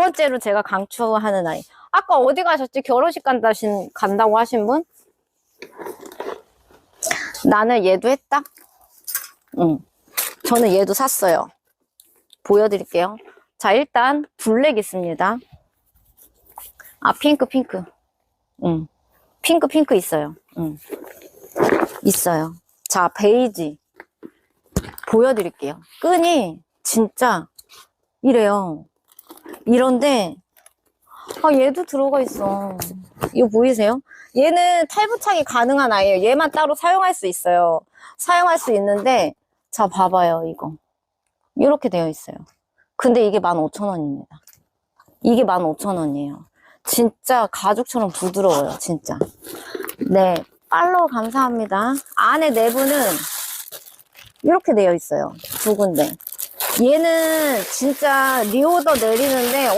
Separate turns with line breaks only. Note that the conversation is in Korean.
번째로 제가 강추하는 아이. 아까 어디 가셨지? 결혼식 간다신, 간다고 하신 분? 나는 얘도 했다. 응. 저는 얘도 샀어요. 보여드릴게요. 자, 일단 블랙 있습니다. 아, 핑크, 핑크. 응. 핑크, 핑크 있어요. 응. 있어요. 자, 베이지. 보여드릴게요. 끈이 진짜 이래요. 이런데, 아, 얘도 들어가 있어. 이거 보이세요? 얘는 탈부착이 가능한 아이예요. 얘만 따로 사용할 수 있어요. 사용할 수 있는데, 자, 봐봐요, 이거. 이렇게 되어 있어요. 근데 이게 15,000원입니다. 이게 15,000원이에요. 진짜 가죽처럼 부드러워요, 진짜. 네, 팔로우 감사합니다. 안에 내부는 이렇게 되어 있어요. 두 군데. 얘는 진짜 리오더 내리는데